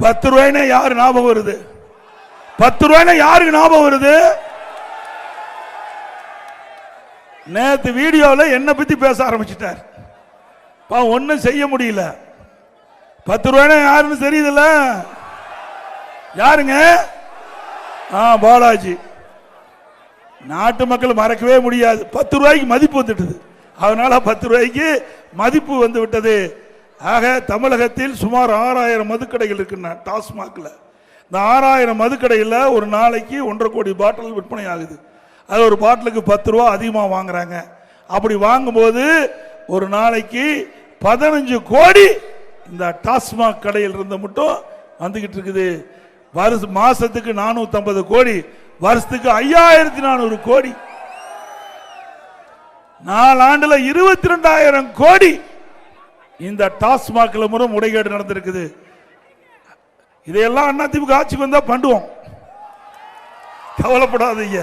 பத்து ரூபாய்னா யாரு ஞாபகம் வருது? பத்து ரூபாய்னா யாருக்கு ஞாபகம் வருது? நேத்து வீடியோவில் என்ன பத்தி பேச ஆரம்பிச்சிட்டார். ஒன்னும் செய்ய முடியல. பத்து ரூபாய்னா யாருன்னு தெரியுதுல்ல? யாருங்க? ஆ பாலாஜி. நாட்டு மக்கள் மறக்கவே முடியாது. பத்து ரூபாய்க்கு மதிப்பு வந்துட்டது. அதனால பத்து ரூபாய்க்கு மதிப்பு வந்து விட்டது. ஆக தமிழகத்தில் சுமார் ஆறாயிரம் மதுக்கடைகள் இருக்குன்னா டாஸ்மாகில். இந்த ஆறாயிரம் மதுக்கடையில் ஒரு நாளைக்கு ஒன்றரை கோடி பாட்டில் விற்பனை ஆகுது. அது ஒரு பாட்டிலுக்கு பத்து ரூபா அதிகமாக வாங்குறாங்க. அப்படி வாங்கும்போது ஒரு நாளைக்கு பதினஞ்சு கோடி இந்த டாஸ்மாக் கடையில் இருந்து மட்டும் வந்துக்கிட்டு இருக்குது. வருஷ மாதத்துக்கு நானூற்றம்பது கோடி வருஷத்துக்கு ஐயாயிரத்தி நானூறு கோடி. நாலாண்டில் இருபத்தி ரெண்டாயிரம் கோடி இந்த டாஸ்மாக்ல முறை முறைகேடு நடந்திருக்குது. இதையெல்லாம் அதிமுக ஆட்சிக்கு வந்தா பண்ணுவோம். கவலைப்படாதீங்க.